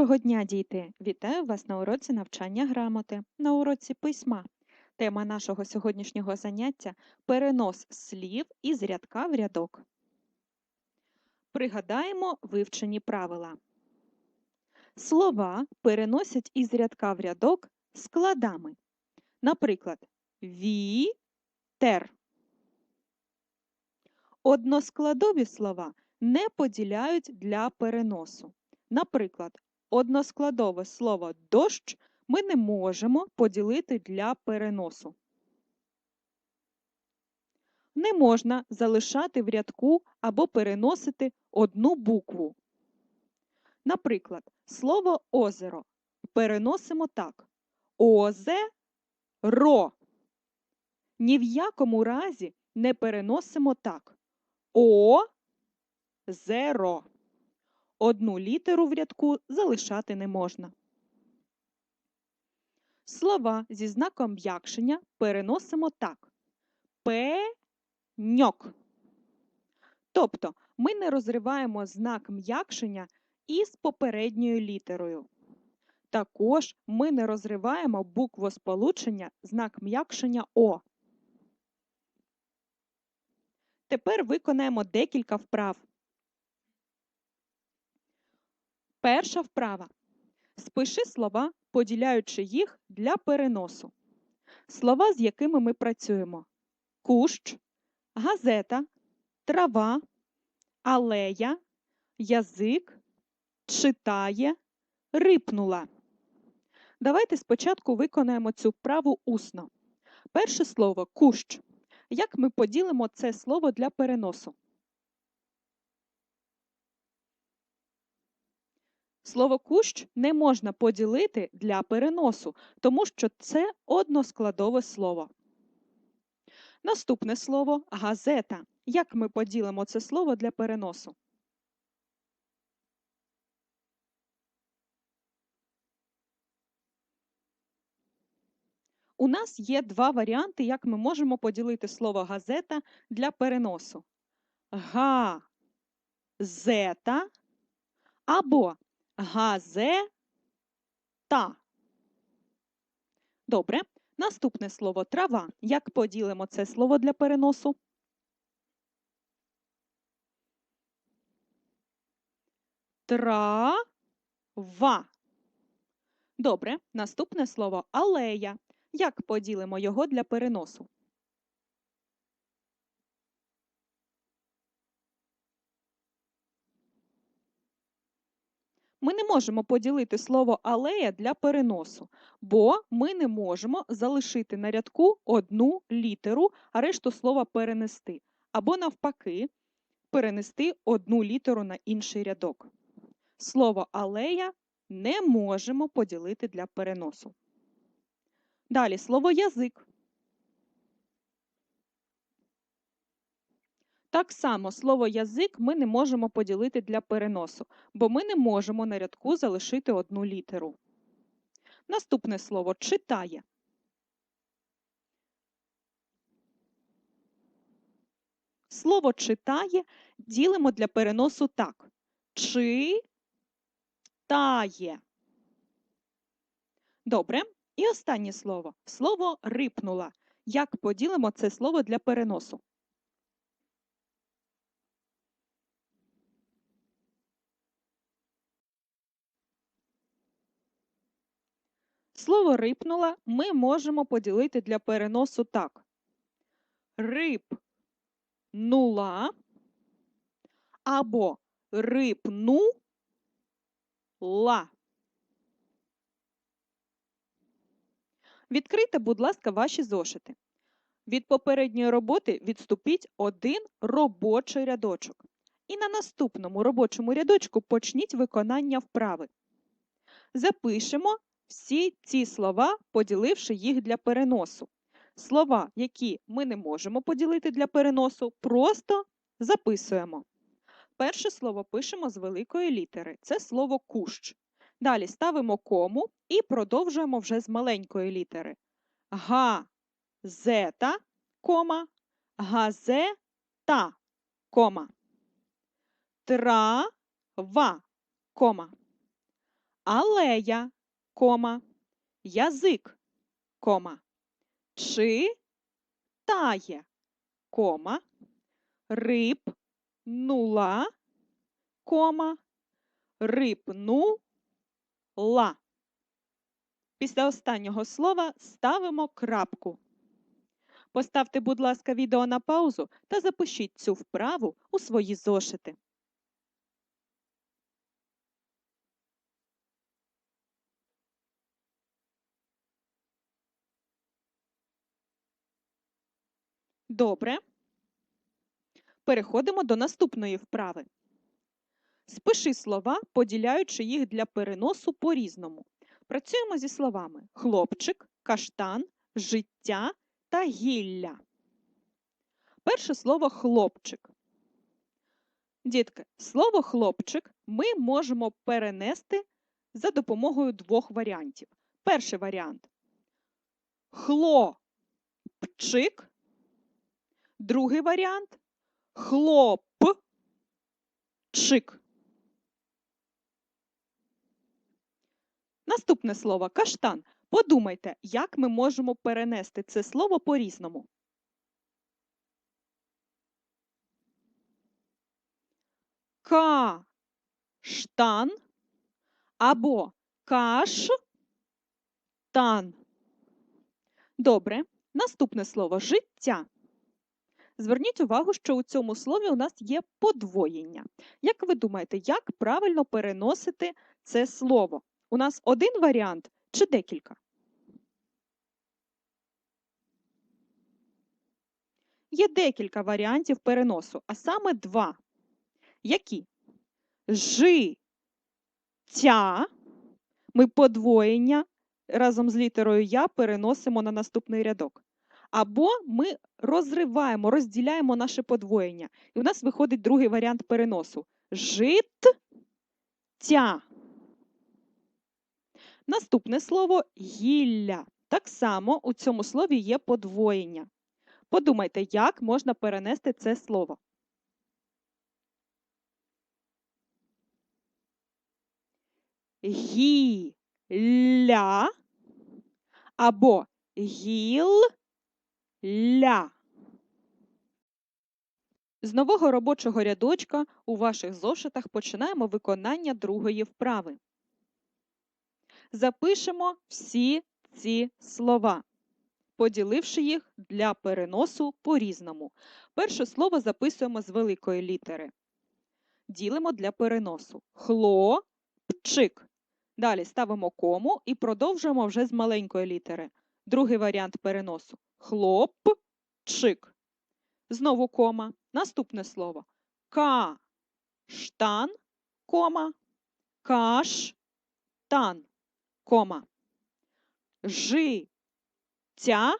Доброго дня, діти! Вітаю вас на уроці навчання грамоти, на уроці письма. Тема нашого сьогоднішнього заняття перенос слів із рядка в рядок. Пригадаємо вивчені правила. Слова переносять із рядка в рядок складами. Наприклад, вітер. Односкладові слова не поділяють для переносу. Наприклад, односкладове слово дощ ми не можемо поділити для переносу. Не можна залишати в рядку або переносити одну букву. Наприклад, слово озеро переносимо так: озе-ро. Ні в якому разі не переносимо так: о-зеро. Одну літеру в рядку залишати не можна. Слова зі знаком м'якшення переносимо так: пеньок. Тобто ми не розриваємо знак м'якшення із попередньою літерою. Також ми не розриваємо буквосполучення знак м'якшення О. Тепер виконаємо декілька вправ. Перша вправа. Спиши слова, поділяючи їх для переносу. Слова, з якими ми працюємо: кущ, газета, трава, алея, язик, читає, рипнула. Давайте спочатку виконаємо цю вправу усно. Перше слово кущ. Як ми поділимо це слово для переносу? Слово кущ не можна поділити для переносу, тому що це односкладове слово. Наступне слово газета. Як ми поділимо це слово для переносу? У нас є два варіанти, як ми можемо поділити слово газета для переносу. Га-зета або газета. Добре. Наступне слово трава. Як поділимо це слово для переносу? Трава. Добре. Наступне слово алея. Як поділимо його для переносу? Ми не можемо поділити слово алея для переносу, бо ми не можемо залишити на рядку одну літеру, а решту слова перенести. Або, навпаки, перенести одну літеру на інший рядок. Слово алея не можемо поділити для переносу. Далі слово язик. Так само слово язик ми не можемо поділити для переносу, бо ми не можемо на рядку залишити одну літеру. Наступне слово читає. Слово читає ділимо для переносу так. Чи тає. Добре. І останнє слово. Слово рипнула. Як поділимо це слово для переносу? Слово рипнула ми можемо поділити для переносу так. Рипнула або рипнула. Відкрийте, будь ласка, ваші зошити. Від попередньої роботи відступіть один робочий рядочок. І на наступному робочому рядочку почніть виконання вправи. Запишемо всі ці слова, поділивши їх для переносу. Слова, які ми не можемо поділити для переносу, просто записуємо. Перше слово пишемо з великої літери це слово кущ. Далі ставимо кому і продовжуємо вже з маленької літери. Газета, кома, газета, кома. Трава, кома. алея, кома, язик, кома, чи тає, кома, риб, нула, кома, рипну, ла. Після останнього слова ставимо крапку. Поставте, будь ласка, відео на паузу та запишіть цю вправу у свої зошити. Добре. Переходимо до наступної вправи. Спиши слова, поділяючи їх для переносу по-різному. Працюємо зі словами хлопчик, каштан, життя та гілля. Перше слово хлопчик. Дітки, слово хлопчик ми можемо перенести за допомогою двох варіантів. Перший варіант хлопчик. Другий варіант хлопчик. Наступне слово каштан. Подумайте, як ми можемо перенести це слово по-різному. Каштан або каштан. Добре. Наступне слово життя. Зверніть увагу, що у цьому слові у нас є подвоєння. Як ви думаєте, як правильно переносити це слово? У нас один варіант чи декілька? Є декілька варіантів переносу, а саме два. Які? Життя. Ми подвоєння разом з літерою Я переносимо на наступний рядок. Або ми розриваємо, розділяємо наше подвоєння. І у нас виходить другий варіант переносу. Життя. Наступне слово гілля. Так само у цьому слові є подвоєння. Подумайте, як можна перенести це слово. Гілля або гілля. З нового робочого рядочка у ваших зошитах починаємо виконання другої вправи. Запишемо всі ці слова, поділивши їх для переносу по-різному. Перше слово записуємо з великої літери. Ділимо для переносу. Хлопчик. Далі ставимо кому і продовжуємо вже з маленької літери. Другий варіант переносу. Хлопчик. Знову кома. Наступне слово. Каштан, кома, каштан, кома. Життя,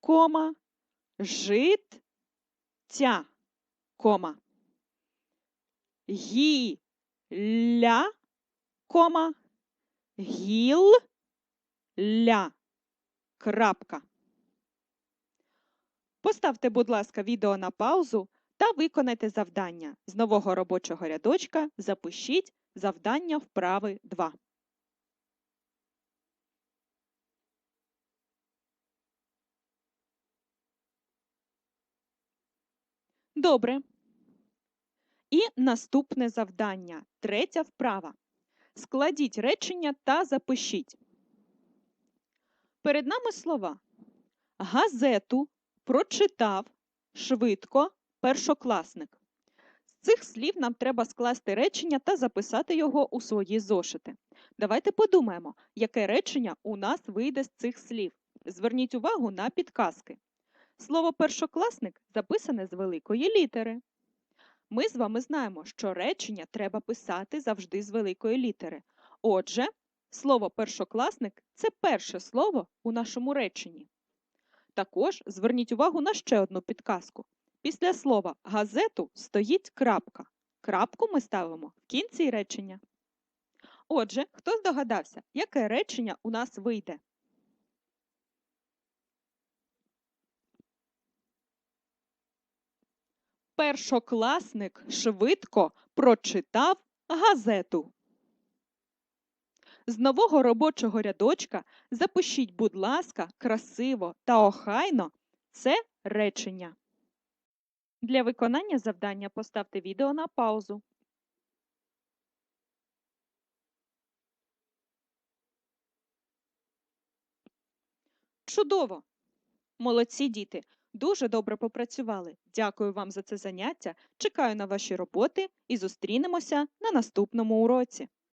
кома, життя, кома. Гілля, кома, гілля, крапка. Поставте, будь ласка, відео на паузу та виконайте завдання. З нового робочого рядочка запишіть завдання вправи 2. Добре. І наступне завдання. Третя вправа. Складіть речення та запишіть. Перед нами слова. Газету прочитав швидко першокласник. З цих слів нам треба скласти речення та записати його у свої зошити. Давайте подумаємо, яке речення у нас вийде з цих слів. Зверніть увагу на підказки. Слово першокласник записане з великої літери. Ми з вами знаємо, що речення треба писати завжди з великої літери. Отже, слово першокласник це перше слово у нашому реченні. Також зверніть увагу на ще одну підказку. Після слова газету стоїть крапка. Крапку ми ставимо в кінці речення. Отже, хто здогадався, яке речення у нас вийде? Першокласник швидко прочитав газету. З нового робочого рядочка запишіть, будь ласка, красиво та охайно це речення. Для виконання завдання поставте відео на паузу. Чудово! Молодці діти! Дуже добре попрацювали. Дякую вам за це заняття. Чекаю на ваші роботи і зустрінемося на наступному уроці.